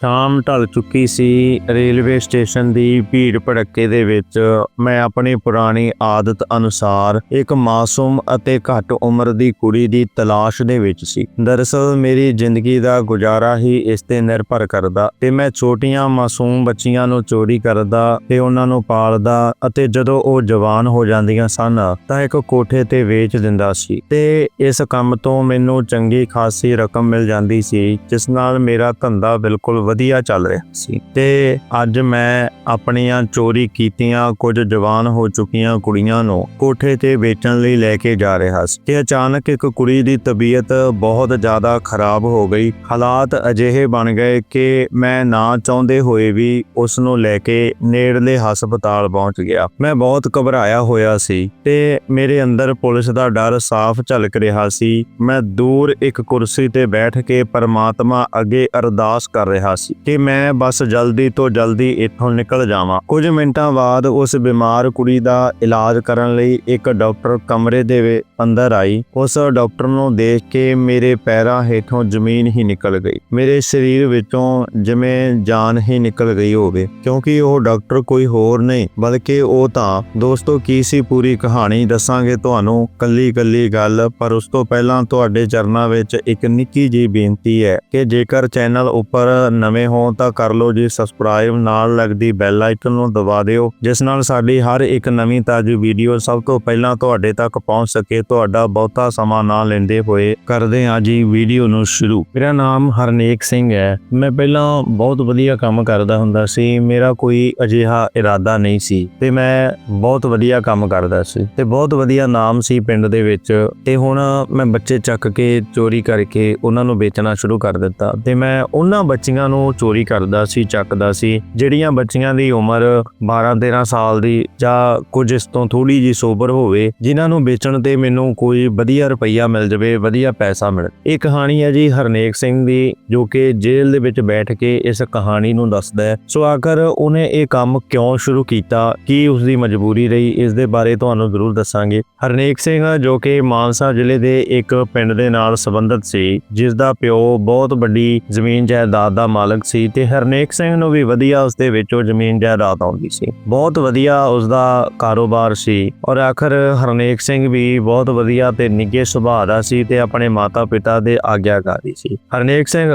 ਸ਼ਾਮ ਢਲ ਚੁੱਕੀ ਸੀ, railway station ਦੀ ਭੀੜ ਭੜੱਕੇ ਦੇ ਵਿੱਚ ਮੈਂ ਆਪਣੀ ਪੁਰਾਣੀ ਆਦਤ ਅਨੁਸਾਰ ਇੱਕ ਮਾਸੂਮ ਅਤੇ ਘੱਟ ਉਮਰ ਦੀ ਕੁੜੀ ਦੀ ਤਲਾਸ਼ ਦੇ ਵਿੱਚ ਸੀ। ਦਰਅਸਲ ਮੇਰੀ ਜ਼ਿੰਦਗੀ ਦਾ ਗੁਜ਼ਾਰਾ ਹੀ ਇਸ ਤੇ ਨਿਰਭਰ ਕਰਦਾ ਤੇ ਮੈਂ ਛੋਟੀਆਂ ਮਾਸੂਮ ਬੱਚੀਆਂ ਨੂੰ ਚੋਰੀ ਕਰਦਾ ਤੇ ਉਹਨਾਂ ਨੂੰ ਪਾਲਦਾ ਅਤੇ ਜਦੋਂ ਉਹ ਜਵਾਨ ਹੋ ਜਾਂਦੀਆਂ ਸਨ ਤਾਂ ਇੱਕ ਕੋਠੇ ਤੇ ਵੇਚ ਦਿੰਦਾ ਸੀ ਤੇ ਇਸ ਕੰਮ ਤੋਂ ਮੈਨੂੰ ਚੰਗੀ ਖਾਸੀ ਰਕਮ ਮਿਲ ਜਾਂਦੀ ਸੀ, ਜਿਸ ਨਾਲ ਮੇਰਾ ਧੰਦਾ ਬਿਲਕੁਲ ਵਧੀਆ ਚੱਲ ਰਿਹਾ ਸੀ। ਤੇ ਅੱਜ ਮੈਂ ਆਪਣੀਆਂ ਚੋਰੀ ਕੀਤੀਆਂ ਕੁਝ ਜਵਾਨ ਹੋ ਚੁੱਕੀਆਂ ਕੁੜੀਆਂ ਨੂੰ ਕੋਠੇ ਤੇ ਵੇਚਣ ਲਈ ਲੈ ਕੇ ਜਾ ਰਿਹਾ ਸੀ। ਤੇ ਅਚਾਨਕ ਇੱਕ ਕੁੜੀ ਦੀ ਤਬੀਅਤ ਬਹੁਤ ਜ਼ਿਆਦਾ ਖਰਾਬ ਹੋ ਗਈ। ਹਾਲਾਤ ਅਜਿਹੇ ਬਣ ਗਏ ਕਿ ਮੈਂ ਨਾ ਚਾਹੁੰਦੇ ਹੋਏ ਵੀ ਉਸ ਨੂੰ ਲੈ ਕੇ ਨੇੜਲੇ ਹਸਪਤਾਲ ਪਹੁੰਚ ਗਿਆ। ਮੈਂ ਬਹੁਤ ਘਬਰਾਇਆ ਹੋਇਆ ਸੀ ਤੇ ਮੇਰੇ ਅੰਦਰ ਪੁਲਿਸ ਦਾ ਡਰ ਸਾਫ਼ ਝਲਕ ਰਿਹਾ ਸੀ। ਮੈਂ ਦੂਰ ਇੱਕ ਕੁਰਸੀ ਤੇ ਬੈਠ ਕੇ ਪਰਮਾਤਮਾ ਅੱਗੇ ਅਰਦਾਸ ਕਰ ਰਿਹਾ ਸੀ ਕਿ ਮੈਂ ਬਸ ਜਲਦੀ ਤੋਂ ਜਲਦੀ ਇੱਥੋਂ ਨਿਕਲ ਜਾਵਾਂ। ਕੁਝ ਮਿੰਟਾਂ ਬਾਅਦ ਉਸ ਬਿਮਾਰ ਕੁੜੀ ਦਾ ਇਲਾਜ ਕਰਨ ਲਈ ਇੱਕ ਡਾਕਟਰ ਕਮਰੇ ਦੇ ਅੰਦਰ ਆਈ। ਉਸ ਡਾਕਟਰ ਨੂੰ ਦੇਖ ਕੇ ਮੇਰੇ ਪੈਰਾਂ ਹੇਠੋਂ ਜ਼ਮੀਨ ਹੀ ਨਿਕਲ ਗਈ। ਮੇਰੇ ਸਰੀਰ ਵਿੱਚੋਂ ਜਿਵੇਂ ਜਾਨ ਹੀ ਨਿਕਲ ਗਈ ਹੋਵੇ, ਕਿਉਂਕਿ ਉਹ ਡਾਕਟਰ ਕੋਈ ਹੋਰ ਨਹੀਂ, ਬਲਕਿ ਉਹ ਤਾਂ। ਦੋਸਤੋ, ਕੀ ਸੀ ਪੂਰੀ ਕਹਾਣੀ ਦੱਸਾਂਗੇ ਤੁਹਾਨੂੰ ਕੱਲੀ ਕੱਲੀ ਗੱਲ, ਪਰ ਉਸ ਤੋਂ ਪਹਿਲਾਂ ਤੁਹਾਡੇ ਚਰਨਾਂ ਵਿੱਚ ਇੱਕ ਨਿੱਕੀ ਜੀ ਬੇਨਤੀ ਹੈ ਕਿ ਜੇਕਰ ਚੈਨਲ ਉੱਪਰ ਨਵੇਂ ਹੋ ਤਾਂ ਕਰ ਲਓ ਜੀ ਸਬਸਕ੍ਰਾਈਬ ਨਾਲ ਲੱਗਦੀ ਬੈਲ ਆਈਕਨ ਨੂੰ ਦਬਾ ਦਿਓ, ਜਿਸ ਨਾਲ ਸਾਡੀ ਹਰ ਇੱਕ ਨਵੀਂ ਤਾਜ਼ੀ ਵੀਡੀਓ ਸਭ ਤੋਂ ਪਹਿਲਾਂ ਤੁਹਾਡੇ ਤੱਕ ਪਹੁੰਚ ਸਕੇ, ਤੁਹਾਡਾ ਬਹੁਤਾ ਸਮਾਂ ਨਾ ਲੈਂਦੇ ਹੋਏ ਕਰਦੇ ਹਾਂ ਜੀ ਵੀਡੀਓ ਨੂੰ ਸ਼ੁਰੂ। ਮੇਰਾ ਨਾਮ ਹਰਨੇਕ ਸਿੰਘ ਹੈ। ਮੈਂ ਪਹਿਲਾਂ ਬਹੁਤ ਵਧੀਆ ਕੰਮ ਕਰਦਾ ਹੁੰਦਾ ਸੀ, ਮੇਰਾ ਕੋਈ ਅਜਿਹਾ ਇਰਾਦਾ ਨਹੀਂ ਸੀ ਤੇ ਮੈਂ ਬਹੁਤ ਵਧੀਆ ਕੰਮ ਕਰਦਾ ਸੀ ਤੇ ਬਹੁਤ ਵਧੀਆ ਨਾਮ ਸੀ ਪਿੰਡ ਦੇ ਵਿੱਚ ਤੇ ਹੁਣ ਮੈਂ ਬੱਚੇ ਚੱਕ ਕੇ, ਚੋਰੀ ਕਰਕੇ ਉਹਨਾਂ ਨੂੰ ਵੇਚਣਾ ਸ਼ੁਰੂ ਕਰ ਦਿੱਤਾ ਤੇ ਮੈਂ ਉਹਨਾਂ ਬੱਚੀਆਂ ਨੂੰ ਚੋਰੀ ਕਰਦਾ ਸੀ, ਚੱਕਦਾ ਸੀ। ਜਿਹੜੀਆਂ ਬੱਚੀਆਂ ਦੀ ਉਮਰ 12-13 ਸਾਲ ਦੀ ਜਾਂ ਕੁਝ ਇਸ ਤੋਂ ਥੋੜੀ ਜੀ ਸੋਬਰ ਹੋਵੇ, ਜਿਨ੍ਹਾਂ ਨੂੰ ਵੇਚਣ ਤੇ ਮੈਨੂੰ ਕੋਈ ਵਧੀਆ ਰੁਪਈਆ ਮਿਲ ਜਾਵੇ, ਵਧੀਆ ਪੈਸਾ ਮਿਲ ਇਹ ਕਹਾਣੀ ਹੈ ਜੀ ਹਰਨੇਕ ਸਿੰਘ ਦੀ, ਜੋ ਕਿ ਜੇਲ੍ਹ ਦੇ ਵਿੱਚ ਬੈਠ ਕੇ ਇਸ ਕਹਾਣੀ ਨੂੰ ਦੱਸਦਾ ਹੈ। ਸੋ ਆਖਰ ਉਹਨੇ ਇਹ ਕੰਮ ਕਿਉਂ ਸ਼ੁਰੂ ਕੀਤਾ? ਕੀ ਉਸ ਦੀ ਮਜਬੂਰੀ ਰਹੀ? ਇਸ ਦੇ ਬਾਰੇ ਤੁਹਾਨੂੰ ਜ਼ਰੂਰ ਦੱਸਾਂਗੇ। ਹਰਨੇਕ ਸਿੰਘ, ਜੋ ਕਿ ਮਾਨਸਾ ਜ਼ਿਲ੍ਹੇ ਦੇ ਇੱਕ ਪਿੰਡ ਦੇ ਨਾਲ ਸੰਬੰਧਿਤ ਸੀ ਜਿਸ ਦਾ ਪਿਓ ਬਹੁਤ ਵੱਡੀ ਜ਼ਮੀਨ ਜਾਇਦਾਦ ਦਾ ਮਾਲਕ ਸੀ ਤੇ ਹਰਨੇਕ ਸਿੰਘ ਨੂੰ ਵੀ ਵਧੀਆ ਉਸ ਦੇ ਵਿੱਚੋਂ ਜ਼ਮੀਨ ਜਾਇਦਾਦ ਆਉਂਦੀ ਸੀ। ਬਹੁਤ ਵਧੀਆ ਉਸ ਦਾ ਕਾਰੋਬਾਰ ਸੀ ਔਰ ਆਖਰ ਹਰਨੇਕ ਸਿੰਘ ਵੀ ਬਹੁਤ ਵਧੀਆ ਤੇ ਨਿੱਘੇ ਸੁਭਾਅ ਦਾ ਸੀ ਤੇ ਆਪਣੇ ਮਾਤਾ-ਪਿਤਾ ਦੇ ਆਗਿਆਕਾਰੀ ਸੀ। ਹਰਨੇਕ ਸਿੰਘ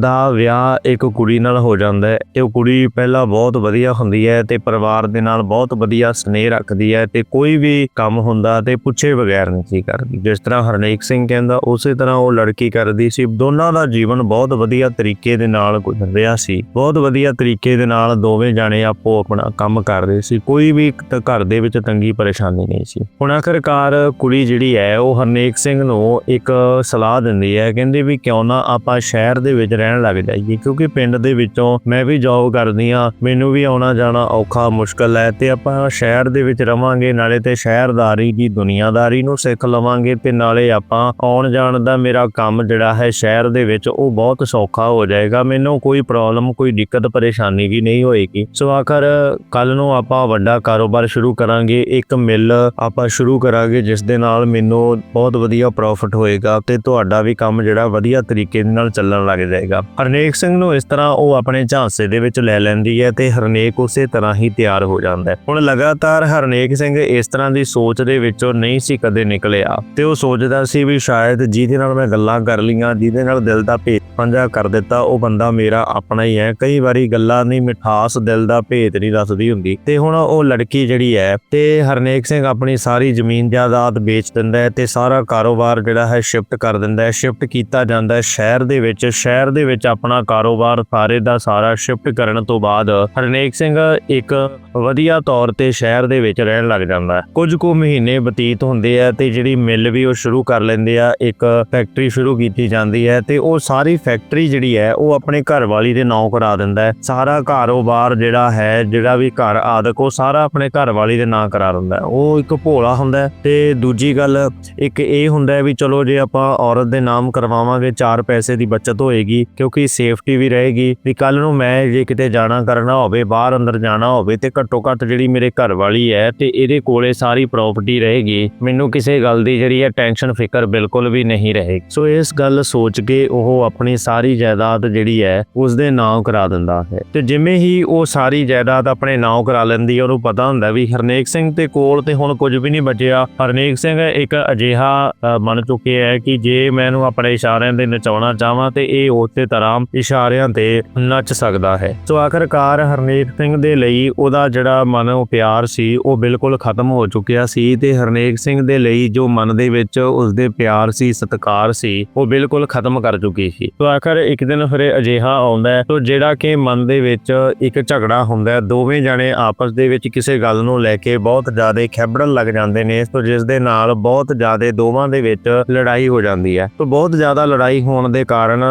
ਦਾ ਵਿਆਹ ਇੱਕ ਕੁੜੀ ਨਾਲ ਹੋ ਜਾਂਦਾ ਹੈ ਤੇ ਉਹ ਕੁੜੀ ਪਹਿਲਾਂ ਬਹੁਤ ਵਧੀਆ ਹੁੰਦੀ ਹੈ ਤੇ ਪਰਿਵਾਰ ਦੇ ਨਾਲ ਬਹੁਤ ਵਧੀਆ ਸਨੇਹ ਰੱਖਦੀ ਹੈ ਤੇ ਕੋਈ ਵੀ ਕੰਮ ਹੁੰਦਾ ਤੇ ਪੁੱਛੇ ਬਗੈਰ ਨਹੀਂ ਸੀ ਕਰਦੀ। ਜਿਸ ਤਰ੍ਹਾਂ ਹਰਨੇਕ ਸਿੰਘ ਕਹਿੰਦਾ, ਉਸੇ ਤਰ੍ਹਾਂ ਉਹ ਲੜਕੀ ਕਰਦੀ ਸੀ। ਦੋਨਾਂ ਦਾ ਜੀਵਨ ਬਹੁਤ ਵਧੀਆ ਤਰੀਕੇ ਦੇ ਨਾਲ ਗੁਜ਼ਰ ਰਿਹਾ ਸੀ ਬਹੁਤ ਵਧੀਆ ਤਰੀਕੇ ਦੇ ਨਾਲ ਦੋਵੇਂ ਜਾਣੇ ਆਪੋ ਆਪਣਾ ਕੰਮ ਕਰ ਰਹੇ ਸੀ। ਕੋਈ ਵੀ ਘਰ ਦੇ ਵਿੱਚ ਤੰਗੀ ਪਰੇਸ਼ਾਨੀ ਨਹੀਂ ਸੀ। ਹੁਣ ਆਖਰਕਾਰ ਕੁੜੀ ਜਿਹੜੀ ਹੈ, ਉਹ ਹਰਨੇਕ ਸਿੰਘ ਨੂੰ ਇੱਕ ਸਲਾਹ ਦਿੰਦੀ ਹੈ, ਕਹਿੰਦੀ ਵੀ ਕਿਉਂ ਨਾ ਆਪਾਂ ਸ਼ਹਿਰ ਦੇ ਵਿੱਚ ਰਹਿਣ ਲੱਗ ਜਾਈਏ, ਕਿਉਂਕਿ ਪਿੰਡ ਦੇ ਵਿੱਚੋਂ ਮੈਂ ਵੀ ਜੌਬ ਕਰਦੀ ਆ ਮੈਨੂੰ ਵੀ ਆਉਣਾ ਜਾਣਾ ਔਖਾ, ਮੁਸ਼ਕਲ ਹੈ ਤੇ ਆਪਾਂ ਸ਼ਹਿਰ ਦੇ ਵਿੱਚ ਰਵਾਂਗੇ, ਨਾਲੇ ਤੇ ਸ਼ਹਿਰਦਾਰੀ ਦੀ ਦੁਨੀਆਦਾਰੀ ਨੂੰ ਸਿੱਖ ਲਵਾਂਗੇ ਤੇ ਨਾਲੇ ਆਪਾਂ ਆਉਣ ਜਾਣ ਦਾ ਮੇਰਾ ਕੰਮ ਜਿਹੜਾ ਹੈ, ਸ਼ਹਿਰ ਦੇ ਵਿੱਚ ਉਹ ਬਹੁਤ ਸੌਖਾ ਹੋ ਜਾਏਗਾ। ਮੈਨੂੰ ਕੋਈ ਪ੍ਰੋਬਲਮ ਕੋਈ ਦਿੱਕਤ, ਪਰੇਸ਼ਾਨੀ ਵੀ ਨਹੀਂ ਹੋਏਗੀ। ਸੋ ਆਖਰ ਕੱਲ ਨੂੰ ਆਪਾਂ ਵੱਡਾ ਕਾਰੋਬਾਰ ਸ਼ੁਰੂ ਕਰਾਂਗੇ, ਇੱਕ ਮਿਲ ਆਪਾਂ ਸ਼ੁਰੂ ਕਰਾਂਗੇ, ਜਿਸ ਦੇ ਨਾਲ ਮੈਨੂੰ ਬਹੁਤ ਵਧੀਆ ਪ੍ਰੋਫਿਟ ਹੋਏਗਾ ਤੇ ਤੁਹਾਡਾ ਵੀ ਕੰਮ ਜਿਹੜਾ ਵਧੀਆ ਤਰੀਕੇ ਨਾਲ ਚੱਲਣ ਲੱਗ ਜਾਏਗਾ। ਹਰਨੇਕ ਸਿੰਘ ਨੂੰ ਇਸ ਤਰ੍ਹਾਂ ਉਹ ਆਪਣੇ ਝਾਂਸੇ ਦੇ ਵਿੱਚ ਲੈ ਲੈਂਦੀ ਹੈ ਤੇ ਹਰਨੇਕ ਉਸੇ ਤਰ੍ਹਾਂ ਹੀ ਤਿਆਰ ਹੋ ਜਾਂਦਾ ਹੈ। ਹੁਣ ਲਗਾਤਾਰ ਹਰਨੇਕ ਸਿੰਘ ਇਸ ਤਰ੍ਹਾਂ ਦੀ ਸੋਚ ਦੇ ਵਿੱਚੋਂ ਨਹੀਂ ਸੀ ਕਦੇ ਨਿਕਲਿਆ ਤੇ ਉਹ ਸੋਚਦਾ ਸੀ ਵੀ ਸ਼ਾਇਦ ਜਿਹਦੇ ਨਾਲ ਮੈਂ ਗੱਲਾਂ ਕਰ ਲੀਆਂ ਜਿਹਦੇ ਨਾਲ ਦਿਲ ਦਾ ਭੇਤ ਸਾਂਝਾ ਕਰ ਦਿੱਤਾ, ਉਹ ਬੰਦਾ ਮੇਰੇ ਆਪਣਾ ਹੀ ਹੈ। ਕਈ ਵਾਰੀ ਗੱਲਾਂ ਨਹੀਂ ਮਿਠਾਸ ਦਿਲ ਦਾ ਭੇਤ ਨਹੀਂ ਦੱਸਦੀ ਹੁੰਦੀ। ਤੇ ਹੁਣ ਉਹ ਲੜਕੀ ਜਿਹੜੀ ਹੈ ਤੇ ਹਰਨੇਕ ਸਿੰਘ ਆਪਣੀ ਸਾਰੀ ਜ਼ਮੀਨ ਜਾਇਦਾਦ ਵੇਚ ਦਿੰਦਾ ਹੈ ਤੇ ਸਾਰਾ ਕਾਰੋਬਾਰ ਜਿਹੜਾ ਹੈ ਸ਼ਿਫਟ ਕਰ ਦਿੰਦਾ ਹੈ। ਸ਼ਿਫਟ ਕੀਤਾ ਜਾਂਦਾ ਹੈ ਸ਼ਹਿਰ ਦੇ ਵਿੱਚ। ਸ਼ਹਿਰ ਦੇ ਵਿੱਚ ਆਪਣਾ ਕਾਰੋਬਾਰ ਸਾਰੇ ਦਾ ਸਾਰਾ ਸ਼ਿਫਟ ਕਰਨ ਤੋਂ ਬਾਅਦ ਹਰਨੇਕ ਸਿੰਘ ਇੱਕ ਵਧੀਆ ਤੌਰ ਤੇ ਸ਼ਹਿਰ ਦੇ ਵਿੱਚ ਰਹਿਣ ਲੱਗ ਜਾਂਦਾ ਹੈ। ਕੁਝ ਕੁ ਮਹੀਨੇ ਬਤੀਤ ਹੁੰਦੇ ਆ ਤੇ ਜਿਹੜੀ ਮਿੱਲ ਵੀ ਉਹ ਸ਼ੁਰੂ ਕਰ ਲੈਂਦੇ ਆ। ਇੱਕ ਫੈਕਟਰੀ ਸ਼ੁਰੂ ਕੀਤੀ ਜਾਂਦੀ ਹੈ ਤੇ ਉਹ ਸਾਰੀ ਫੈਕਟਰੀ ਜਿਹੜੀ ਹੈ ਉਹ ਆਪਣੇ ਘਰ ਵਾਲੀ ਦੇ ਨਾਂ ਕਰਾ ਦਿੰਦਾ ਹੈ। ਸਾਰਾ ਕਾਰੋਬਾਰ ਜਿਹੜਾ ਹੈ, ਜਿਹੜਾ ਵੀ ਘਰ ਆਦਿਕ, ਉਹ ਸਾਰਾ ਆਪਣੇ ਘਰ ਵਾਲੀ ਦੇ ਨਾਂ ਕਰਾ ਦਿੰਦਾ ਉਹ ਇੱਕ ਭੋਲਾ ਹੁੰਦਾ ਹੈ ਤੇ ਦੂਜੀ ਗੱਲ ਇੱਕ ਇਹ ਹੁੰਦਾ ਵੀ ਚਲੋ ਜੇ ਆਪਾਂ ਔਰਤ ਦੇ ਨਾਮ ਕਰਵਾਵਾਂਗੇ, ਚਾਰ ਪੈਸੇ ਦੀ ਬਚਤ ਹੋਏਗੀ, ਕਿਉਂਕਿ ਸੇਫਟੀ ਵੀ ਰਹੇਗੀ, ਵੀ ਕੱਲ ਨੂੰ ਮੈਂ ਜੇ ਕਿਤੇ ਜਾਣਾ ਕਰਨਾ ਹੋਵੇ, ਬਾਹਰ ਅੰਦਰ ਜਾਣਾ ਹੋਵੇ ਤੇ ਘੱਟੋ ਘੱਟ ਜਿਹੜੀ ਮੇਰੇ ਘਰ ਵਾਲੀ ਹੈ ਤੇ ਇਹਦੇ ਕੋਲੇ ਸਾਰੀ ਪ੍ਰਾਪਰਟੀ ਰਹੇਗੀ। ਮੈਨੂੰ ਕਿਸੇ ਗੱਲ ਦੀ ਜਿਹੜੀ ਹੈ ਟੈਨਸ਼ਨ ਫਿਕਰ ਬਿਲਕੁਲ ਵੀ ਨਹੀਂ ਰਹੇਗੀ। ਸੋ ਇਸ ਗੱਲ ਸੋਚ ਕੇ ਉਹ ਆਪਣੀ ਸਾਰੀ ਜਾਇਦਾਦ ਜਿਹੜੀ ਹੈ ਹੈ ਉਸ ਦੇ ਨਾਂ ਕਰਾ ਦਿੰਦਾ ਹੈ। ਤੇ ਜਿਵੇਂ ਹੀ ਉਹ ਸਾਰੀ ਜਾਇਦਾਦ ਆਪਣੇ ਨਾਂ ਕਰਾ ਲੈਂਦੀ ਹੈ ਉਹਨੂੰ ਪਤਾ ਹੁੰਦਾ ਵੀ ਹਰਨੇਕ ਸਿੰਘ ਤੇ ਕੋਲ ਤੇ ਹੁਣ ਕੁਝ ਵੀ ਨਹੀਂ ਬਚਿਆ। ਹਰਨੇਕ ਸਿੰਘ ਇੱਕ ਅਜਿਹਾ ਅ, ਚੁੱਕਿਆ ਹੈ ਕਿ ਜੇ ਮੈਂ ਆਪਣੇ ਇਸ਼ਾਰਿਆਂ ਦੇ ਨਚਾਉਣਾ ਚਾਹਾਂ ਤੇ ਇਹ ਉਸੇ ਤਰ੍ਹਾਂ ਇਸ਼ਾਰਿਆਂ ਤੇ ਨੱਚ ਸਕਦਾ ਹੈ। ਸੋ ਆਖਰਕਾਰ ਹਰਨੇਕ ਸਿੰਘ ਦੇ ਲਈ ਉਹਦਾ ਜਿਹੜਾ ਮਨੋਂ ਪਿਆਰ ਸੀ ਉਹ ਬਿਲਕੁਲ ਖਤਮ ਹੋ ਚੁੱਕਿਆ ਸੀ ਤੇ ਹਰਨੇਕ ਸਿੰਘ ਦੇ ਲਈ ਜੋ ਮਨ ਦੇ ਵਿੱਚ ਉਸਦੇ ਪਿਆਰ ਸੀ ਸਤਕਾਰ ਸੀ ਉਹ ਬਿਲਕੁਲ ਖਤਮ ਕਰ ਚੁੱਕੀ ਸੀ। ਸੋ ਆਖਰ ਇੱਕ ਦਿਨ ਫਿਰ ਇਹ ਅਜਿਹਾ ਆਉਂਦਾ ਹੈ। ਸੋ ਜਿਹੜਾ ਕਿ ਮਨ ਦੇ ਵਿੱਚ ਇੱਕ ਝਗੜਾ ਹੁੰਦਾ ਹੈ, ਦੋਵੇਂ ਜਣੇ ਆਪਸ ਦੇ ਵਿੱਚ ਕਿਸੇ ਗੱਲ ਨੂੰ ਲੈ ਕੇ ਬਹੁਤ ਜ਼ਿਆਦਾ ਖੈਬੜਨ ਲੱਗ ਜਾਂਦੇ ਨੇ। ਸੋ ਜਿਸ ਦੇ ਨਾਲ ਬਹੁਤ ਜ਼ਿਆਦਾ ਦੋਵਾਂ ਦੇ ਵਿੱਚ ਲੜਾਈ ਹੋ ਜਾਂਦੀ ਹੈ। ਸੋ ਬਹੁਤ ਜ਼ਿਆਦਾ ਲੜਾਈ ਹੋਣ ਦੇ ਕਾਰਨ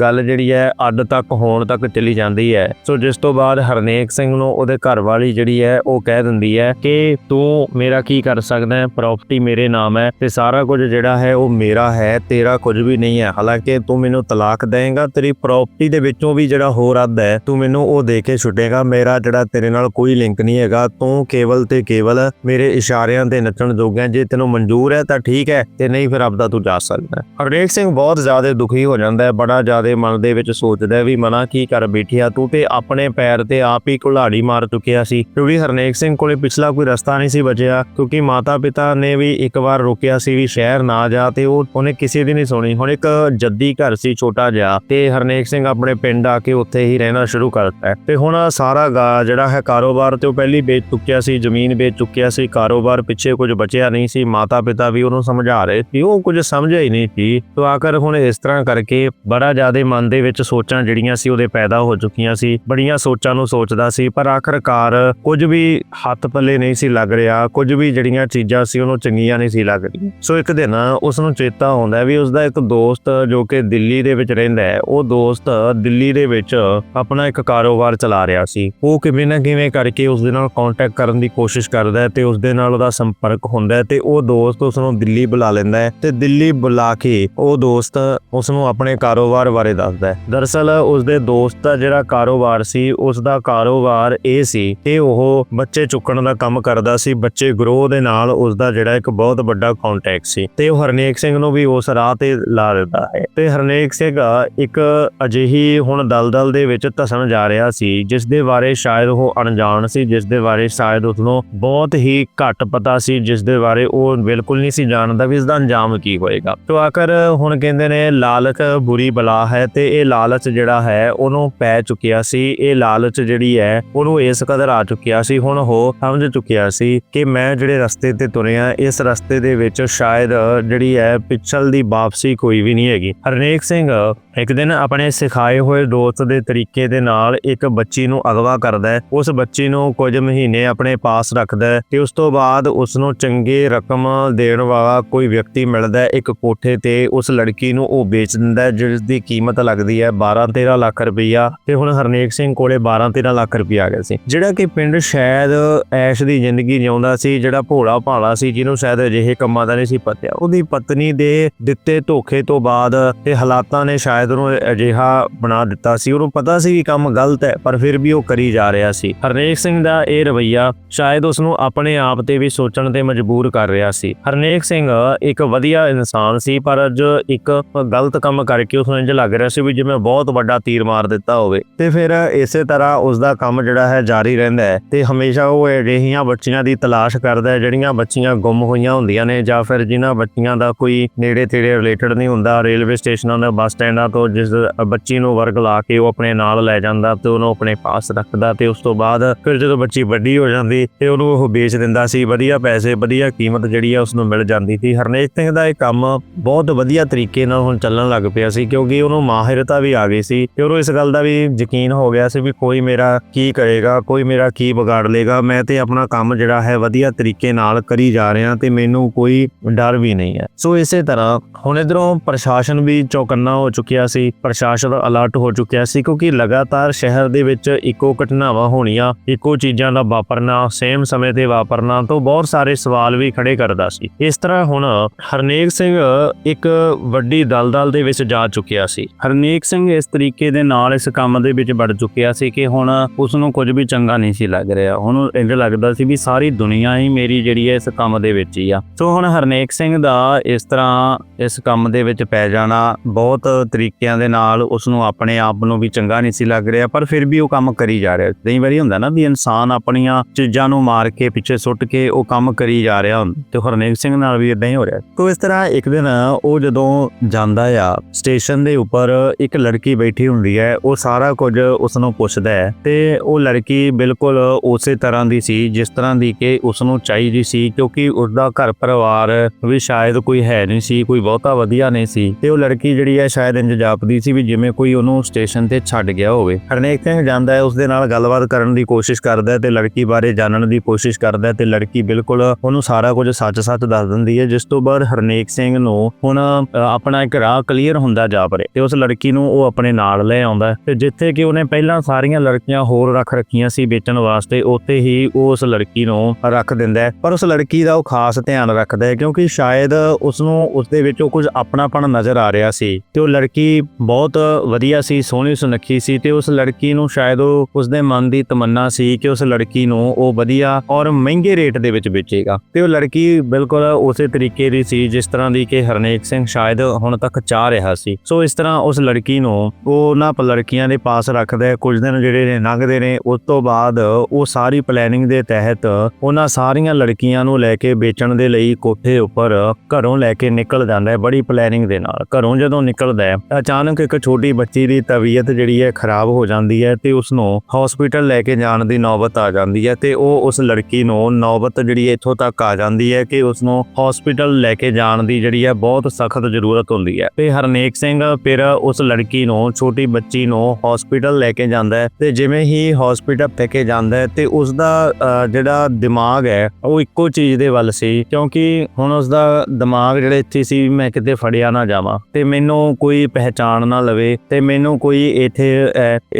ਗੱਲ ਜਿਹੜੀ ਹੈ ਅੱਡ ਤੱਕ ਹੋਣ ਤੱਕ ਚਲੀ ਜਾਂਦੀ ਹੈ। ਸੋ ਜਿਸ ਤੋਂ ਬਾਅਦ ਹਰਨੇਕ ਸਿੰਘ ਨੂੰ ਉਹਦੇ ਘਰ ਵਾਲੀ ਜਿਹੜੀ ਹੈ ਉਹ ਕਹਿ ਦਿੰਦੀ ਹੈ ਕਿ ਤੂੰ ਮੇਰਾ ਕੀ ਕਰ ਸਕਦਾ ਹੈ? ਪ੍ਰਾਪਰਟੀ ਮੇਰੇ ਨਾਮ ਹੈ ਤੇ ਸਾਰਾ ਕੁਝ ਜਿਹੜਾ ਹੈ ਉਹ ਮੇਰਾ ਹੈ, ਤੇਰਾ ਕੁਝ ਵੀ ਨਹੀਂ ਹੈ। ਹਾਲਾਂਕਿ ਤੂੰ ਮੈਨੂੰ ਤਲਾਕ ਦੇਂਗਾ ਤੇਰੀ ਪ੍ਰਾਪਰਟੀ ਦੇ ਵਿੱਚੋਂ ਵੀ ਜਿਹੜਾ ਹੋਰ ਅੱਧ ਹੈ, ਤੂੰ ਮੈਨੂੰ ਉਹ ਦੇ ਕੇ ਛੁੱਟੇਗਾ। ਮੇਰਾ ਜਿਹੜਾ ਤੇਰੇ ਨਾਲ ਕੋਈ ਲਿੰਕ ਨਹੀਂ ਹੈਗਾ। ਤੂੰ ਕੇਵਲ ਤੇ ਕੇਵਲ ਮੇਰੇ ਇਸ਼ਾਰਿਆਂ ਤੇ ਨੱਚਣ ਜੋਗਾ ਜੇ ਤੈਨੂੰ ਮਨਜ਼ੂਰ ਹੈ ਤਾਂ ਠੀਕ ਹੈ, ਤੇ ਨਹੀਂ ਫਿਰ ਆਪਦਾ ਤੂੰ ਜਾ ਸਕਦਾ ਹਰਨੇਕ ਸਿੰਘ ਬਹੁਤ ਜ਼ਿਆਦਾ ਦੁਖੀ ਹੋ ਜਾਂਦਾ ਹੈ। ਬੜਾ ਜ਼ਿਆਦਾ ਮਨ ਦੇ ਵਿੱਚ ਸੋਚਦਾ ਵੀ ਮਨਾ ਕੀ ਕਰ ਬੈਠਿਆ। ਤੂੰ ਤੇ ਆਪਣੇ ਪੈਰ ਤੇ ਆਪ ਹੀ ਕੁਹਾੜੀ ਮਾਰ ਚੁੱਕਿਆ ਸੀ। ਕਿਉਂਕਿ ਹਰਨੇਕ ਸਿੰਘ ਕੋਲੇ ਪਿਛਲਾ ਕੋਈ ਰਸਤਾ ਨਹੀਂ ਸੀ ਬਚਿਆ। ਕਿਉਂਕਿ ਮਾਤਾ ਪਿਤਾ ਨੇ ਵੀ ਇੱਕ ਵਾਰ ਰੋਕਿਆ ਸੀ ਵੀ ਸ਼ਹਿਰ ਨਾ ਜਾ ਤੇ ਉਹ, ਉਹਨੇ ਕਿਸੇ ਦੀ ਨਹੀਂ ਸੁਣੀ। ਹੁਣ ਇੱਕ ਜੱਦੀ ਘਰ ਸੀ, ਛੋਟਾ ਜਿਹਾ, ਤੇ ਹਰਨੇਕ ਸਿੰਘ ਆਪਣੇ ਪਿੰਡ ਆ ਕੇ ਉੱਥੇ ਹੀ ਰਹਿਣਾ ਸ਼ੁਰੂ ਕਰਤਾ ਹੈ। ਤੇ ਹੁਣ ਸਾਰਾ ਜਿਹੜਾ ਹੈ ਕਾਰੋਬਾਰ ਤੇ ਉਹ ਪਹਿਲੀ ਵੇਚ ਚੁੱਕਿਆ ਸੀ, ਜ਼ਮੀਨ ਵੇਚ ਚੁੱਕਿਆ ਸੀ, ਕਾਰੋਬਾਰ ਪਿੱਛੇ ਕੁਝ ਬਚਿਆ ਨਹੀਂ ਸੀ ਮਾਤਾ ਪਿਤਾ ਵੀ ਉਹਨੂੰ ਸਮਝਾ ਰਹੇ ਸੀ। ਉਹ ਕੁਝ ਸਮਝਿਆ ਹੀ ਨਹੀਂ ਸੀ। ਤੋਂ ਆਖਰ ਹੁਣ ਇਸ ਤਰ੍ਹਾਂ ਕਰਕੇ ਬੜਾ ਜ਼ਿਆਦਾ ਮਨ ਦੇ ਵਿੱਚ ਸੋਚਾਂ ਜਿਹੜੀਆਂ ਸੀ, ਉਹਦੇ ਪੈਦਾ ਹੋ ਚੁੱਕੀਆਂ ਸੀ। ਬੜੀਆਂ ਸੋਚਾਂ ਨੂੰ ਸੋਚਦਾ ਸੀ, ਪਰ ਆਖਰਕਾਰ ਕੁਝ ਵੀ ਹੱਥ ਪੱਲੇ ਨਹੀਂ ਸੀ ਲੱਗ ਰਿਹਾ, ਕੁਝ ਵੀ ਜਿਹੜੀਆਂ ਚੀਜ਼ਾਂ ਸੀ, ਉਹਨੂੰ ਚੰਗੀਆਂ ਨਹੀਂ ਸੀ ਲੱਗ ਰਹੀਆਂ। ਸੋ ਇੱਕ ਦਿਨ ਉਸ ਨੂੰ ਚੇਤਾ ਆਉਂਦਾ ਵੀ ਉਸ ਦਾ ਇੱਕ ਦੋਸਤ ਜੋ ਕਿ ਦਿੱਲੀ ਦੇ ਵਿੱਚ ਰਹਿੰਦਾ ਹੈ, ਉਹ ਦੋਸਤ ਦਿੱਲੀ ਦੇ ਵਿੱਚ ਆਪਣਾ ਇੱਕ ਕਾਰੋਬਾਰ ਚਲਾ ਰਿਹਾ ਸੀ। ਉਹ ਕਿਵੇਂ ਨਾ ਕਿਵੇਂ ਕਰਕੇ ਉਸ ਦੇ ਨਾਲ ਕੰਟੈਕਟ ਕਰਨ ਦੀ ਕੋਸ਼ਿਸ਼ ਕਰਦਾ ਹੈ ਤੇ ਉਸ ਦੇ ਨਾਲ ਉਹਦਾ ਸੰਪਰਕ ਹੁੰਦਾ ਹੈ ਤੇ ਉਹ ਦੋਸਤ ਉਸ ਨੂੰ ਦਿੱਲੀ ਬੁਲਾ ਲੈਂਦਾ ਹੈ ਤੇ ਦਿੱਲੀ ਬੁਲਾ ਕੇ ਉਹ ਦੋਸਤ ਉਸ ਨੂੰ ਆਪਣੇ ਕਾਰੋਬਾਰ ਬਾਰੇ ਦੱਸਦਾ ਹੈ। ਦਰਅਸਲ ਉਸ ਦੇ ਦੋਸਤ ਦਾ ਜਿਹੜਾ ਕਾਰੋਬਾਰ ਸੀ ਉਸ ਦਾ ਕਾਰੋਬਾਰ ਇਹ ਸੀ ਕਿ ਉਹ ਬੱਚੇ ਚੁੱਕਣ ਦਾ ਕੰਮ ਕਰਦਾ ਸੀ। ਬੱਚੇ ਗਰੋਹ ਦੇ ਨਾਲ ਉਸ ਦਾ ਜਿਹੜਾ ਇੱਕ ਬਹੁਤ ਵੱਡਾ ਕੰਟੈਕਟ ਸੀ ਤੇ ਉਹ ਹਰਨੇਕ ਸਿੰਘ ਨੂੰ ਵੀ ਉਸ ਰਾਹ ਤੇ ਲਾ ਦਿੰਦਾ ਹੈ। ਤੇ ਹਰਨੇਕ ਸਿੰਘ ਇੱਕ ਅਜਿਹੀ ਹੁਣ ਦਲਦਲ ਦੇ ਵਿੱਚ ਧਸਣ ਜਾ ਰਿਹਾ ਸੀ, ਜਿਸ ਦੇ ਬਾਰੇ ਸ਼ਾਇਦ ਉਹ ਅਣਜਾਣ ਸੀ, ਜਿਸ ਦੇ ਬਾਰੇ ਸ਼ਾਇਦ ਉਸ ਨੂੰ ਬਹੁਤ ਹੀ ਘੱਟ ਪਤਾ ਸੀ, ਜਿਸ ਦੇ ਬਾਰੇ ਉਹ ਬਿਲਕੁਲ ਨਹੀਂ ਸੀ ਜਾਣਦਾ ਵੀ ਇਸ ਦਾ ਅੰਜਾਮ ਕੀ ਹੋਏਗਾ। ਤੋਂ ਆਖਰ ਹੁਣ ਕਹਿੰਦੇ ਨੇ, ਲਾਲਚ ਬੁਰੀ ਬਲਾ ਹੈ ਤੇ ਇਹ ਲਾਲਚ ਜਿਹੜਾ ਹੈ ਉਹਨੂੰ ਪੈ ਚੁੱਕਿਆ ਸੀ, ਇਹ ਲਾਲਚ ਜਿਹੜੀ ਹੈ ਉਹਨੂੰ ਇਸ ਕਦਰ ਆ ਚੁੱਕਿਆ ਸੀ, ਹੁਣ ਉਹ ਸਮਝ ਚੁੱਕਿਆ ਸੀ ਕਿ ਮੈਂ ਜਿਹੜੇ ਰਸਤੇ ਤੇ ਤੁਰਿਆ ਇਸ ਰਸਤੇ ਦੇ ਵਿੱਚ ਸ਼ਾਇਦ ਜਿਹੜੀ ਹੈ ਪਿਛਲ ਦੀ ਵਾਪਸੀ ਕੋਈ ਵੀ ਨਹੀਂ ਹੈਗੀ। ਹਰਨੇਕ ਸਿੰਘ ਇੱਕ ਦਿਨ ਆਪਣੇ ਸਿਖਾਏ ਹੋਏ ਦੋਸਤ ਦੇ ਤਰੀਕੇ ਦੇ ਨਾਲ ਇੱਕ ਬੱਚੀ ਨੂੰ ਅਗਵਾ ਕਰਦਾ ਹੈ। ਉਸ ਬੱਚੀ ਨੂੰ ਕੁਝ ਮਹੀਨੇ ਆਪਣੇ ਪਾਸ ਰੱਖਦਾ ਹੈ ਤੇ ਉਸ ਤੋਂ ਬਾਅਦ ਉਸ ਨੂੰ ਚੰਗੇ ਰਕਮ ਦੇਣ ਵਾਲਾ ਕੋਈ ਵਿਅਕਤੀ ਮਿਲਦਾ ਹੈ। ਇੱਕ ਕੋਠੇ ਤੇ ਉਸ ਲੜਕੀ ਨੂੰ ਉਹ ਵੇਚ ਦਿੰਦਾ ਹੈ, ਜਿਸ ਦੀ ਕੀਮਤ ਲੱਗਦੀ ਹੈ 12-13 ਲੱਖ ਰੁਪਈਆ ਤੇ ਹੁਣ ਹਰਨੇਕ ਸਿੰਘ ਕੋਲੇ 12-13 ਲੱਖ ਰੁਪਈਆ ਆ ਗਿਆ ਸੀ। ਜਿਹੜਾ ਕਿ ਪਿੰਡ ਸ਼ਾਇਦ ਐਸ਼ ਦੀ ਜ਼ਿੰਦਗੀ ਜਿਉਂਦਾ ਸੀ, ਜਿਹੜਾ ਭੋਲਾ ਭਾਲਾ ਸੀ, ਜਿਹਨੂੰ ਸ਼ਾਇਦ ਅਜਿਹੇ ਕੰਮਾਂ ਦਾ ਨਹੀਂ ਸੀ ਪਤਿਆ ਉਹਦੀ ਪਤਨੀ ਦੇ ਦਿੱਤੇ ਧੋਖੇ ਤੋਂ ਬਾਅਦ ਤੇ ਹਾਲਾਤਾਂ ਨੇ ਸ਼ਾਇਦ ਉਹਨੂੰ ਅਜਿਹਾ ਬਣਾ ਦਿੱਤਾ ਸੀ, ਉਹਨੂੰ ਪਤਾ ਸੀ ਕਿ ਕੰਮ ਗਲਤ ਹੈ, ਪਰ ਫਿਰ ਵੀ ਉਹ ਕਰੀ ਜਾ ਰਿਹਾ ਸੀ। ਹਰਨੇਕ ਸਿੰਘ ਦਾ ਇਹ ਰਵਈਆ ਸ਼ਾਇਦ ਉਸ ਨੂੰ ਆਪਣੇ ਆਪ ਤੇ ਵੀ ਸੋਚਣ ਤੇ ਮਜਬੂਰ ਕਰ ਰਿਹਾ ਸੀ। ਹਰਨੇਕ ਸਿੰਘ ਇੱਕ ਵਧੀਆ ਇਨਸਾਨ ਸੀ, ਪਰ ਅੱਜ ਇੱਕ ਗਲਤ ਕੰਮ ਕਰਕੇ ਉਸ ਨੂੰ ਇੰਜ ਲੱਗ ਰਿਹਾ ਸੀ ਵੀ ਜਿਵੇਂ ਬਹੁਤ ਵੱਡਾ ਤੀਰ ਮਾਰ ਦਿੱਤਾ ਹੋਵੇ। ਤੇ ਫਿਰ ਇਸੇ ਤਰ੍ਹਾਂ ਉਸ ਦਾ ਕੰਮ ਜਿਹੜਾ ਹੈ ਜਾਰੀ ਰਹਿੰਦਾ ਹੈ ਤੇ ਹਮੇਸ਼ਾ ਉਹ ਅਜਿਹੀਆਂ ਬੱਚੀਆਂ ਦੀ ਤਲਾਸ਼ ਕਰਦਾ ਹੈ, ਜਿਹੜੀਆਂ ਬੱਚੀਆਂ ਗੁੰਮ ਹੋਈਆਂ ਹੁੰਦੀਆਂ ਨੇ ਜਾਂ ਫਿਰ ਜਿਨ੍ਹਾਂ ਬੱਚੀਆਂ ਦਾ ਕੋਈ ਨੇੜੇ ਤੇੜੇ ਰਿਲੇਟਡ ਨਹੀਂ ਹੁੰਦਾ, ਰੇਲਵੇ ਸਟੇਸ਼ਨਾਂ ਦਾ ਬੱਸ ਸਟੈਂਡਾਂ ਤੋਂ ਜਿਸ ਬੱਚੀ ਨੂੰ ਵਰਗ ਲਾ ਕੇ ਉਹ ਆਪਣੇ ਨਾਲ ਲੈ ਜਾਂਦਾ ਤੇ ਉਹਨੂੰ ਆਪਣੇ ਪਾਸ ਰੱਖਦਾ ਤੇ ਉਸ ਤੋਂ ਬਾਅਦ ਫਿਰ ਜਦੋਂ ਬੱਚੀ ਵੱਡੀ ਹੋ ਜਾਂਦੀ ਤੇ ਉਹਨੂੰ ਉਹ ਵੇਚ ਦਿੰਦਾ ਸੀ, ਵਧੀਆ ਪੈਸੇ, ਵਧੀਆ ਕੀਮਤ ਜਿਹੜੀ ਆ ਉਸ ਨੂੰ ਮਿਲ ਜਾਂਦੀ ਸੀ। ਹਰਨੇਕ ਸਿੰਘ ਦਾ ਇਹ ਕੰਮ ਬਹੁਤ ਵਧੀਆ ਤਰੀਕੇ ਨਾਲ ਹੁਣ ਚੱਲਣ ਲੱਗ ਪਿਆ ਸੀ ਕਿਉਂਕਿ ਉਹਨੂੰ ਮਾਹਿਰਤਾ ਵੀ ਆ ਗਈ ਸੀ ਤੇ ਉਹਨੂੰ ਇਸ ਗੱਲ ਦਾ ਵੀ ਯਕੀਨ ਹੋ ਗਿਆ ਸੀ ਵੀ ਕੋਈ ਮੇਰਾ ਕੀ ਕਰੇਗਾ, ਕੋਈ ਮੇਰਾ ਕੀ ਵਿਗਾੜ ਲੇਗਾ, ਮੈਂ ਤੇ ਆਪਣਾ ਕੰਮ ਜਿਹੜਾ ਹੈ ਵਧੀਆ ਤਰੀਕੇ ਨਾਲ ਕਰੀ ਜਾ ਰਿਹਾ ਤੇ ਮੈਨੂੰ ਕੋਈ ਡਰ ਵੀ ਨਹੀਂ ਹੈ। ਸੋ ਇਸੇ ਤਰ੍ਹਾਂ ਹੁਣ ਇਧਰੋਂ ਪ੍ਰਸ਼ਾਸਨ ਵੀ ਚੌਕੰਨਾ ਹੋ ਚੁੱਕਿਆ ਸੀ, ਪ੍ਰਸ਼ਾਸਨ ਅਲਰਟ ਹੋ ਚੁੱਕਿਆ ਸੀ ਕਿਉਂਕਿ ਲਗਾਤਾਰ ਸ਼ਹਿਰ ਦੇ ਵਿੱਚ ਇੱਕੋ ਘਟਨਾਵਾਂ ਹੋਣੀਆਂ, ਇੱਕੋ ਚੀਜ਼ਾਂ ਦਾ ਵਾਪਰਨਾ ਸੇਮ ਸਮੇਂ ਤੇ ਵਾਪਰਨਾ ਤੋਂ ਬਹੁਤ ਸਾਰੇ ਸਵਾਲ ਵੀ ਖੜੇ ਕਰਦਾ ਸੀ। ਇਸ ਤਰ੍ਹਾਂ ਹੁਣ ਹਰਨੇਕ ਸਿੰਘ ਇੱਕ ਵੱਡੀ ਦਲਦਲ ਦੇ ਵਿੱਚ ਜਾ ਚੁੱਕਿਆ ਸੀ। ਹਰਨੇਕ ਸਿੰਘ ਇਸ ਤਰੀਕੇ ਦੇ ਨਾਲ ਇਸ ਕੰਮ ਦੇ ਵਿੱਚ ਵੜ ਚੁੱਕਿਆ ਸੀ ਕਿ ਹੁਣ ਉਸ ਨੂੰ ਕੁਝ ਵੀ ਚੰਗਾ ਨਹੀਂ ਸੀ ਲੱਗ ਰਿਹਾ। ਹੁਣ ਇੰਜ ਲੱਗਦਾ ਸੀ ਵੀ ਸਾਰੀ ਦੁਨੀਆ ਹੀ ਮੇਰੀ ਜਿਹੜੀ ਹੈ ਇਸ ਕੰਮ ਦੇ ਵਿੱਚ ਹੀ ਆ। ਸੋ ਹੁਣ ਹਰਨੇਕ ਸਿੰਘ ਦਾ ਇਸ ਤਰ੍ਹਾਂ ਇਸ ਕੰਮ ਦੇ ਵਿੱਚ ਪੈ ਜਾਣਾ ਬਹੁਤ ਤਰੀਕੇ ਤਰੀਕਿਆਂ ਦੇ ਨਾਲ ਉਸ ਨੂੰ ਆਪਣੇ ਆਪ ਨੂੰ ਵੀ ਚੰਗਾ ਨਹੀਂ ਸੀ ਲੱਗ ਰਿਹਾ, ਪਰ ਫਿਰ ਵੀ ਉਹ ਕੰਮ ਕਰੀ ਜਾ ਰਿਹਾ। ਕਈ ਵਾਰੀ ਹੁੰਦਾ ਨਾ ਵੀ ਇਨਸਾਨ ਆਪਣੀਆਂ ਚੀਜ਼ਾਂ ਨੂੰ ਮਾਰ ਕੇ, ਪਿੱਛੇ ਸੁੱਟ ਕੇ ਉਹ ਕੰਮ ਕਰੀ ਜਾ ਰਿਹਾ ਹੁੰਦਾ ਤੇ ਹਰਨੇਕ ਸਿੰਘ ਨਾਲ ਵੀ ਇਦਾਂ ਹੀ ਹੋ ਰਿਹਾ। ਤੋ ਇਸ ਤਰ੍ਹਾਂ ਇੱਕ ਦਿਨ ਉਹ ਜਦੋਂ ਜਾਂਦਾ ਆ, ਸਟੇਸ਼ਨ ਦੇ ਉੱਪਰ ਇੱਕ ਲੜਕੀ ਬੈਠੀ ਹੁੰਦੀ ਹੈ, ਉਹ ਸਾਰਾ ਕੁਝ ਉਸ ਨੂੰ ਪੁੱਛਦਾ ਹੈ ਤੇ ਉਹ ਲੜਕੀ ਬਿਲਕੁਲ ਉਸੇ ਤਰ੍ਹਾਂ ਦੀ ਸੀ, ਜਿਸ ਤਰ੍ਹਾਂ ਦੀ ਕਿ ਉਸ ਨੂੰ ਚਾਹੀਦੀ ਸੀ, ਕਿਉਂਕਿ ਉਸ ਦਾ ਘਰ ਪਰਿਵਾਰ ਵੀ ਸ਼ਾਇਦ ਕੋਈ ਹੈ ਨਹੀਂ ਸੀ, ਕੋਈ ਬਹੁਤਾ ਵਧੀਆ ਨਹੀਂ ਸੀ ਤੇ ਉਹ ਲੜਕੀ ਜਿਹੜੀ ਹੈ ਸ਼ਾਇਦ ਇੰਜ ਜਾਪਦੀ ਸੀ ਵੀ ਜਿਵੇਂ ਕੋਈ ਉਹਨੂੰ ਸਟੇਸ਼ਨ ਤੇ ਛੱਡ ਗਿਆ ਹੋਵੇ। ਹਰਨੇਕ ਸਿੰਘ ਜਾਂਦਾ ਹੈ ਉਸ ਦੇ ਨਾਲ ਗੱਲਬਾਤ ਕਰਨ ਦੀ ਕੋਸ਼ਿਸ਼ ਕਰਦਾ ਹੈ ਤੇ ਲੜਕੀ ਬਾਰੇ ਜਾਣਨ ਦੀ ਕੋਸ਼ਿਸ਼ ਕਰਦਾ ਹੈ ਤੇ ਲੜਕੀ ਬਿਲਕੁਲ ਉਹਨੂੰ ਸਾਰਾ ਕੁਝ ਸੱਚ-ਸੱਚ ਦੱਸ ਦਿੰਦੀ ਹੈ, ਜਿਸ ਤੋਂ ਬਾਅਦ ਹਰਨੇਕ ਸਿੰਘ ਨੂੰ ਹੁਣ ਆਪਣਾ ਇੱਕ ਰਾਹ ਕਲੀਅਰ ਹੁੰਦਾ ਜਾ ਪਰੇ ਤੇ ਉਸ ਲੜਕੀ ਨੂੰ ਉਹ ਆਪਣੇ ਨਾਲ ਲੈ ਆਉਂਦਾ ਤੇ ਜਿੱਥੇ ਕਿ ਉਹਨੇ ਪਹਿਲਾਂ ਸਾਰੀਆਂ ਲੜਕੀਆਂ ਹੋਰ ਰੱਖ ਰੱਖੀਆਂ ਸੀ ਵੇਚਣ ਵਾਸਤੇ, ਉੱਥੇ ਹੀ ਉਹ ਉਸ ਲੜਕੀ ਨੂੰ ਰੱਖ ਦਿੰਦਾ ਹੈ। ਪਰ ਉਸ ਲੜਕੀ ਦਾ ਉਹ ਖਾਸ ਧਿਆਨ ਰੱਖਦਾ ਹੈ ਕਿਉਂਕਿ ਸ਼ਾਇਦ ਉਸ ਨੂੰ ਉਸ ਦੇ ਵਿੱਚੋਂ ਕੁਝ ਆਪਣਾਪਣ ਨਜ਼ਰ ਆ ਰਿਹਾ ਸੀ ਤੇ ਉਹ ਲੜਕੀ ਬਹੁਤ ਵਧੀਆ ਸੀ, ਸੋਹਣੀ ਸੁਨੱਖੀ ਸੀ ਤੇ ਉਸ ਲੜਕੀ ਨੂੰ ਸ਼ਾਇਦ ਉਹ ਉਸ ਮਨ ਦੀ ਤਮੰਨਾ ਸੀ ਕਿ ਉਸ ਲੜਕੀ ਨੂੰ ਉਹ ਵਧੀਆ ਔਰ ਮਹਿੰਗੇ ਰੇਟ ਦੇ ਵਿੱਚ ਵੇਚੇਗਾ। ਤੇ ਉਹ ਲੜਕੀ ਬਿਲਕੁਲ ਉਸੇ ਤਰੀਕੇ ਦੀ ਸੀ ਜਿਸ ਤਰ੍ਹਾਂ ਦੀ ਕਿ ਹਰਨੇਕ ਸਿੰਘ ਸ਼ਾਇਦ ਹੁਣ ਤੱਕ ਚਾਹ ਰਿਹਾ ਸੀ। ਸੋ ਇਸ ਤਰ੍ਹਾਂ ਉਸ ਲੜਕੀ ਨੂੰ ਉਹ ਉਹਨਾਂ ਲੜਕੀਆਂ ਦੇ ਪਾਸ ਰੱਖਦਾ ਹੈ ਕੁਝ ਦਿਨ ਜਿਹੜੇ ਨੇ ਲੰਘਦੇ ਨੇ, ਉਸ ਤੋਂ ਬਾਅਦ ਉਹ ਸਾਰੀ ਪਲੈਨਿੰਗ ਦੇ ਤਹਿਤ ਉਹਨਾਂ ਸਾਰੀਆਂ ਲੜਕੀਆਂ ਨੂੰ ਲੈ ਕੇ ਵੇਚਣ ਦੇ ਲਈ ਕੋਠੇ ਉੱਪਰ ਘਰੋਂ ਲੈ ਕੇ ਨਿਕਲ ਜਾਂਦਾ ਹੈ, ਬੜੀ ਪਲੈਨਿੰਗ ਦੇ ਨਾਲ। ਘਰੋਂ ਜਦੋਂ ਨਿਕਲਦਾ ਹੈ, ਤਾਂ ਅਚਾਨਕ ਇੱਕ ਛੋਟੀ ਬੱਚੀ ਦੀ ਤਬੀਅਤ ਜਿਹੜੀ ਹੈ ਖਰਾਬ ਹੋ ਜਾਂਦੀ ਹੈ ਤੇ ਉਸ ਨੂੰ ਹਸਪੀਟਲ ਲੈ ਕੇ ਜਾਣ ਦੀ ਨੌਬਤ ਆ ਜਾਂਦੀ ਹੈ ਤੇ ਉਹ ਉਸ ਲੜਕੀ ਨੂੰ ਨੌਬਤ ਜਿਹੜੀ ਇੱਥੋਂ ਤੱਕ ਆ ਜਾਂਦੀ ਹੈ ਕਿ ਉਸ ਨੂੰ ਹਸਪੀਟਲ ਲੈ ਕੇ ਜਾਣ ਦੀ ਜਿਹੜੀ ਹੈ ਬਹੁਤ ਸਖਤ ਜ਼ਰੂਰਤ ਹੁੰਦੀ ਹੈ। ਤੇ ਹਰਨੇਕ ਸਿੰਘ ਫਿਰ ਉਸ ਲੜਕੀ ਨੂੰ, ਛੋਟੀ ਬੱਚੀ ਨੂੰ ਹਸਪੀਟਲ ਲੈ ਕੇ ਜਾਂਦਾ ਹੈ ਤੇ ਜਿਵੇਂ ਹੀ ਹਸਪੀਟਲ ਲੈ ਕੇ ਜਾਂਦਾ ਹੈ ਤੇ ਉਸ ਦਾ ਜਿਹੜਾ ਦਿਮਾਗ ਹੈ ਉਹ ਇੱਕੋ ਚੀਜ਼ ਦੇ ਵੱਲ ਸੀ ਕਿਉਂਕਿ ਹੁਣ ਉਸ ਦਾ ਦਿਮਾਗ ਜਿਹੜਾ ਇੱਥੇ ਸੀ ਵੀ ਮੈਂ ਕਿਤੇ ਫੜਿਆ ਨਾ ਜਾਵਾਂ ਤੇ ਮੈਨੂੰ ਕੋਈ ਪਹਿਚਾਣ ਨਾ ਲਵੇ ਤੇ ਮੈਨੂੰ ਕੋਈ ਇੱਥੇ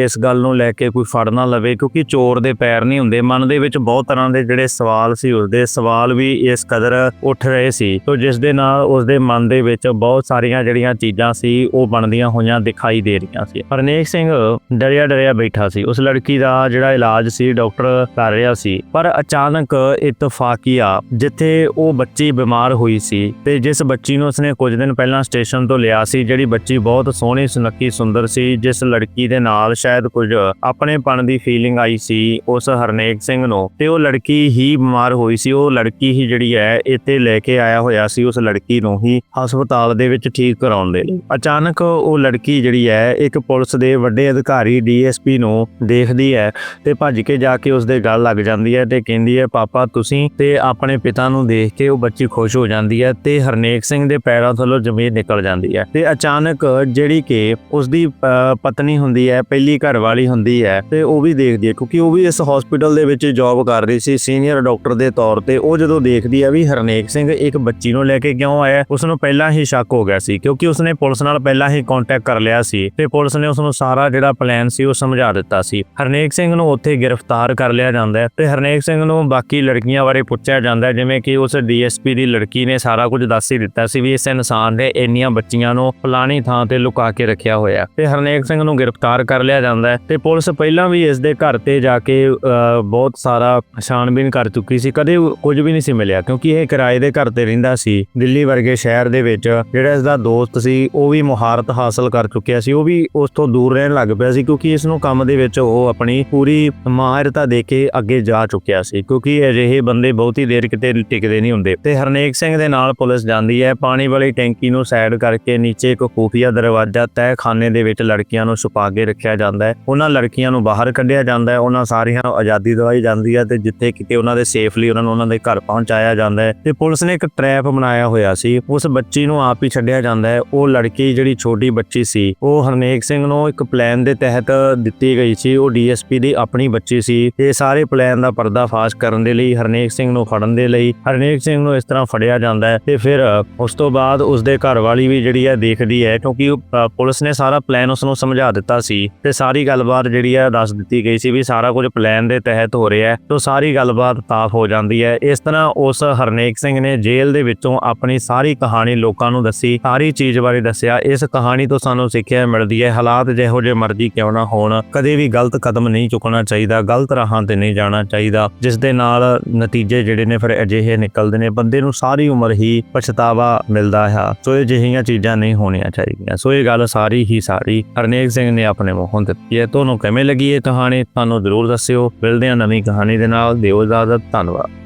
ਇਸ ਗੱਲ ਨੂੰ ਲੈ ਕੇ ਕੋਈ ਫੜ ਨਾ ਲਵੇ, ਕਿਉਂਕਿ ਚੋਰ ਦੇ ਪੈਰ ਨਹੀਂ ਹੁੰਦੇ। ਮਨ ਦੇ ਵਿੱਚ ਬਹੁਤ ਤਰ੍ਹਾਂ ਦੇ ਜਿਹੜੇ ਸਵਾਲ ਸੀ ਉਸਦੇ। ਸਵਾਲ ਵੀ ਇਸ ਕਦਰ ਉੱਠ ਰਹੇ ਸੀ। ਤੋਂ ਜਿਸ ਦੇ ਨਾਲ ਉਸਦੇ ਮਨ ਦੇ ਵਿੱਚ ਬਹੁਤ ਸਾਰੀਆਂ ਜਿਹੜੀਆਂ ਚੀਜ਼ਾਂ ਸੀ, ਉਹ ਬਣਦੀਆਂ ਹੋਈਆਂ ਦਿਖਾਈ ਦੇ ਰਹੀਆਂ ਸੀ। ਹਰਨੇਕ ਸਿੰਘ ਡਰਿਆ ਡਰਿਆ ਬੈਠਾ ਸੀ। ਉਸ ਲੜਕੀ ਦਾ ਜਿਹੜਾ ਇਲਾਜ ਸੀ, ਡਾਕਟਰ ਕਰ ਰਿਹਾ ਸੀ। ਪਰ ਅਚਾਨਕ ਇਤਫਾਕੀਆ, ਜਿੱਥੇ ਉਹ ਬੱਚੀ ਬਿਮਾਰ ਹੋਈ ਸੀ ਤੇ ਜਿਸ ਬੱਚੀ ਨੂੰ ਉਸਨੇ ਕੁਝ ਦਿਨ ਪਹਿਲਾਂ ਸਟੇਸ਼ਨ ਤੋਂ ਲਿਆ ਸੀ, ਜਿਹੜੀ ਬੱਚੀ ਬਹੁਤ ਸੋਹਣੀ, ਸੁਨੱਖੀ, ਸੁੰਦਰ ਸੀ। ਜਿਸ ਲੜਕੀ ਦੇ ਨਾਲ ਸ਼ਾਇਦ ਕੁਝ ਆਪਣੇਪਣ ਦੀ ਫੀਲਿੰਗ ਆਈ ਸੀ ਉਸ ਹਰਨੇਕ ਸਿੰਘ ਨੂੰ। ਤੇ ਉਹ ਲੜਕੀ ਹੀ ਬਿਮਾਰ ਹੋਈ ਸੀ। ਉਹ ਲੜਕੀ ਹੀ ਜਿਹੜੀ ਹੈ, ਇੱਥੇ ਲੈ ਕੇ ਆਇਆ ਹੋਇਆ ਸੀ ਉਸ ਲੜਕੀ ਨੂੰ ਹੀ ਹਸਪਤਾਲ ਦੇ ਵਿੱਚ ਠੀਕ ਕਰਾਉਣ ਦੇ ਲਈ। ਅਚਾਨਕ ਉਹ ਲੜਕੀ ਜਿਹੜੀ ਹੈ, ਇੱਕ ਪੁਲਿਸ ਦੇ ਵੱਡੇ ਅਧਿਕਾਰੀ ਡੀਐਸਪੀ ਨੂੰ ਦੇਖਦੀ ਹੈ ਤੇ ਭੱਜ ਕੇ ਜਾ ਕੇ ਉਸ ਦੇ ਗੱਲ ਲੱਗ ਜਾਂਦੀ ਹੈ ਤੇ ਕਹਿੰਦੀ ਹੈ, ਪਾਪਾ, ਤੁਸੀਂ ਤੇ ਆਪਣੇ ਪਿਤਾ ਨੂੰ ਦੇਖ ਕੇ ਉਹ ਬੱਚੀ ਖੁਸ਼ ਹੋ ਜਾਂਦੀ ਹੈ ਤੇ ਹਰਨੇਕ ਸਿੰਘ ਦੇ ਪੈਰਾਂ ਥੱਲੋਂ ਜ਼ਮੀਨ ਨਿਕਲ ਜਾਂਦੀ ਹੈ। ਤੇ ਅਚਾਨਕ ਜਿਹੜੀ ਕਿ ਉਸ ਦੀ ਪਤਨੀ ਹੁੰਦੀ ਹੈ, ਪਹਿਲੀ ਘਰ ਵਾਲੀ ਹੁੰਦੀ ਹੈ, ਤੇ ਉਹ ਵੀ ਦੇਖਦੀ ਹੈ, ਕਿਉਂਕਿ ਉਹ ਵੀ ਇਸ ਹਸਪੀਟਲ ਦੇ ਵਿੱਚ ਜੌਬ ਕਰ ਰਹੀ ਸੀ ਸੀਨੀਅਰ ਡਾਕਟਰ ਦੇ ਤੌਰ ਤੇ, ਉਹ ਜਦੋਂ ਦੇਖਦੀ ਹੈ ਵੀ ਹਰਨੇਕ ਸਿੰਘ ਇੱਕ ਬੱਚੀ ਨੂੰ ਲੈ ਕੇ ਕਿਉਂ ਆਇਆ ਉਸ ਨੂੰ ਪਹਿਲਾਂ ਹੀ ਸ਼ੱਕ ਹੋ ਗਿਆ ਸੀ, ਕਿਉਂਕਿ ਉਸਨੇ ਪੁਲਿਸ ਨਾਲ ਪਹਿਲਾਂ ਹੀ ਕੰਟੈਕਟ ਕਰ ਲਿਆ ਸੀ, ਤੇ ਪੁਲਿਸ ਨੇ ਉਸ ਨੂੰ ਸਾਰਾ ਜਿਹੜਾ ਪਲਾਨ ਸੀ, ਉਹ ਸਮਝਾ ਦਿੱਤਾ ਸੀ। ਹਰਨੇਕ ਸਿੰਘ ਨੂੰ ਉੱਥੇ ਗ੍ਰਿਫਤਾਰ ਕਰ ਲਿਆ ਜਾਂਦਾ ਹੈ, ਤੇ ਹਰਨੇਕ ਸਿੰਘ ਨੂੰ ਬਾਕੀ ਲੜਕੀਆਂ ਬਾਰੇ ਪੁੱਛਿਆ ਜਾਂਦਾ ਹੈ, ਜਿਵੇਂ ਕਿ ਉਸ ਡੀਐਸਪੀ ਦੀ ਲੜਕੀ ਨੇ ਸਾਰਾ ਕੁਝ ਦੱਸ ਹੀ ਦਿੱਤਾ ਸੀ ਵੀ ਇਸ ਇਨਸਾਨ ਨੇ ਇੰਨੀਆਂ ਬੱਚੀਆਂ ਨੂੰ ਫਲਾਣੀ ਥਾਂ ਤੇ ਲੁਕਾ ਕੇ ਰੱਖਿਆ ਹੋਇਆ ਤੇ ਹਰਨੇਕ ਸਿੰਘ ਨੂੰ ਗ੍ਰਿਫਤਾਰ ਕਰ ਲਿਆ ਜਾਂਦਾ ਹੈ ਤੇ ਪੁਲਿਸ ਪਹਿਲਾਂ ਵੀ ਇਸ ਦੇ ਘਰ ਤੇ ਜਾ ਕੇ ਬਹੁਤ ਸਾਰਾ ਛਾਣਬੀਨ ਕਰ ਚੁੱਕੀ ਸੀ। ਕਦੇ ਕੁਝ ਵੀ ਨਹੀਂ ਸੀ ਮਿਲਿਆ ਕਿਉਂਕਿ ਇਹ ਕਿਰਾਏ ਦੇ ਘਰ ਤੇ ਰਹਿੰਦਾ ਸੀ। ਦਿੱਲੀ ਵਰਗੇ ਸ਼ਹਿਰ ਦੇ ਵਿੱਚ ਜਿਹੜਾ ਇਸ ਦਾ ਦੋਸਤ ਸੀ, ਉਹ ਵੀ ਮੁਹਾਰਤ ਹਾਸਲ ਕਰ ਚੁੱਕਿਆ ਸੀ। ਉਹ ਵੀ ਉਸ ਤੋਂ ਦੂਰ ਰਹਿਣ ਲੱਗ ਪਿਆ ਸੀ ਕਿਉਂਕਿ ਇਸ ਨੂੰ ਕੰਮ ਦੇ ਵਿੱਚ ਉਹ ਆਪਣੀ ਪੂਰੀ ਮਾਹਿਰਤਾ ਦੇ ਕੇ ਅੱਗੇ ਜਾ ਚੁੱਕਿਆ ਸੀ ਕਿਉਂਕਿ ਅਜਿਹੇ ਬੰਦੇ ਬਹੁਤੀ ਦੇਰ ਕਿਤੇ ਟਿਕਦੇ ਨਹੀਂ ਹੁੰਦੇ। ਤੇ ਹਰਨੇਕ ਸਿੰਘ ਦੇ ਨਾਲ ਪੁਲਿਸ ਜਾਂਦੀ ਹੈ। ਪਾਣੀ ਵਾਲੀ ਟੈਂਕੀ ਨੂੰ ਸਾਈਡ ਕਰਕੇ ਨੀਚੇ ਇੱਕ ਖੂਫੀਆ ਦਰਵਾਜ਼ਾ ਤਹਿਖਾਨੇ ਦੇ ਵਿੱਚ ਲੜਕੀਆਂ ਨੂੰ ਛੁਪਾ ਕੇ ਰੱਖਿਆ ਜਾਂਦਾ ਹੈ। ਉਹਨਾਂ ਲੜਕੀਆਂ ਨੂੰ ਬਾਹਰ ਕੱਢਿਆ ਜਾਂਦਾ ਹੈ। ਉਹਨਾਂ ਸਾਰੀਆਂ ਨੂੰ ਆਜ਼ਾਦੀ ਦਿਵਾਈ ਜਾਂਦੀ ਹੈ ਤੇ ਜਿੱਥੇ ਕਿਤੇ ਉਹਨਾਂ ਦੇ ਸੇਫਲੀ ਉਹਨਾਂ ਨੂੰ ਉਹਨਾਂ ਦੇ ਘਰ ਪਹੁੰਚਾਇਆ ਜਾਂਦਾ ਹੈ। ਤੇ ਪੁਲਿਸ ਨੇ ਇੱਕ ਟ੍ਰੈਪ ਬਣਾਇਆ ਹੋਇਆ ਸੀ। ਉਸ ਬੱਚੀ ਨੂੰ ਆਪ ਹੀ ਛੱਡਿਆ ਜਾਂਦਾ ਹੈ। ਉਹ ਲੜਕੀ ਜਿਹੜੀ ਛੋਟੀ ਬੱਚੀ ਸੀ, ਉਹ ਹਰਨੇਕ ਸਿੰਘ ਨੂੰ ਇੱਕ ਪਲਾਨ ਦੇ ਤਹਿਤ ਦਿੱਤੀ ਗਈ ਸੀ। ਉਹ ਡੀਐਸਪੀ ਦੀ ਆਪਣੀ ਬੱਚੀ ਸੀ ਤੇ ਸਾਰੇ ਪਲਾਨ ਦਾ ਪਰਦਾਫਾਸ਼ ਕਰਨ ਦੇ ਲਈ, ਹਰਨੇਕ ਸਿੰਘ ਨੂੰ ਫੜਨ ਦੇ ਲਈ, ਹਰਨੇਕ ਸਿੰਘ ਨੂੰ ਇਸ ਤਰ੍ਹਾਂ ਫੜਿਆ ਜਾਂਦਾ ਹੈ ਤੇ ਫਿਰ ਉਸ ਤੋਂ ਬਾਅਦ ਉਸ ਦੇ ਘਰ ਵਾਲੀ ਵੀ ਜਿਹੜੀ ਹੈ ਦੇਖਦੀ ਹੈ ਕਿਉਂਕਿ ਉਹ, ਪੁਲਿਸ ਨੇ ਸਾਰਾ ਪਲਾਨ ਉਸ ਨੂੰ ਸਮਝਾ ਦਿੱਤਾ ਸੀ ਤੇ ਸਾਰੀ ਗੱਲਬਾਤ ਜਿਹੜੀ ਹੈ ਦੱਸ ਦਿੱਤੀ ਗਈ ਸੀ ਵੀ ਸਾਰਾ ਕੁਝ ਪਲਾਨ ਦੇ ਤਹਿਤ ਹੋ ਰਿਹਾ ਹੈ ਤੋਂ ਸਾਰੀ ਗੱਲਬਾਤ ਸਾਫ਼ ਹੋ ਜਾਂਦੀ ਹੈ। ਇਸ ਤਰ੍ਹਾਂ ਉਸ ਹਰਨੇਕ ਸਿੰਘ ਨੇ ਜੇਲ੍ਹ ਦੇ ਵਿੱਚੋਂ ਆਪਣੀ ਸਾਰੀ ਕਹਾਣੀ ਲੋਕਾਂ ਨੂੰ ਦੱਸੀ ਸਾਰੀ ਚੀਜ਼ ਬਾਰੇ ਦੱਸਿਆ। ਇਸ ਕਹਾਣੀ ਤੋਂ ਸਾਨੂੰ ਸਿੱਖਿਆ ਮਿਲਦੀ ਹੈ ਹਾਲਾਤ ਜਿਹੋ ਜਿਹੇ ਮਰਜ਼ੀ ਕਿਉਂ ਨਾ ਹੋਣ ਕਦੇ ਵੀ ਗਲਤ ਕਦਮ ਨਹੀਂ ਚੁੱਕਣਾ ਚਾਹੀਦਾ ਗਲਤ ਰਾਹਾਂ ਤੇ ਨਹੀਂ ਜਾਣਾ ਚਾਹੀਦਾ ਜਿਸ ਦੇ ਨਾਲ ਨਤੀਜੇ ਜਿਹੜੇ ਨੇ ਫਿਰ ਅਜਿਹੇ ਨਿਕਲਦੇ ਨੇ ਬੰਦੇ ਨੂੰ ਸਾਰੀ ਉਮਰ ਹੀ ਪਛਤਾਵਾ ਮਿਲਦਾ ਹੈ। ਸੋ ਇਹ ਜਿਹੀਆਂ ਚੀਜ਼ਾਂ ਨਹੀਂ ਹੋਣੀਆਂ ਚਾਹੀਦੀਆਂ। ਸੋ ਇਹ ਗੱਲ ਸਾਰੀ ਹੀ ਸਾਰੀ ਹਰਨੇਕ ਸਿੰਘ ਨੇ ਆਪਣੇ ਮੂੰਹੋਂ ਦਿੱਤੀ ਹੈ ਤੁਹਾਨੂੰ ਕਿਵੇਂ ਲੱਗੀ ਇਹ ਕਹਾਣੀ? ਤੁਹਾਨੂੰ ਜ਼ਰੂਰ ਦੱਸਿਓ। ਮਿਲਦੇ ਹਾਂ ਨਵੀਂ ਕਹਾਣੀ ਦੇ ਨਾਲ। ਦਿਓ ਇਜਾਜ਼ਤ। ਧੰਨਵਾਦ।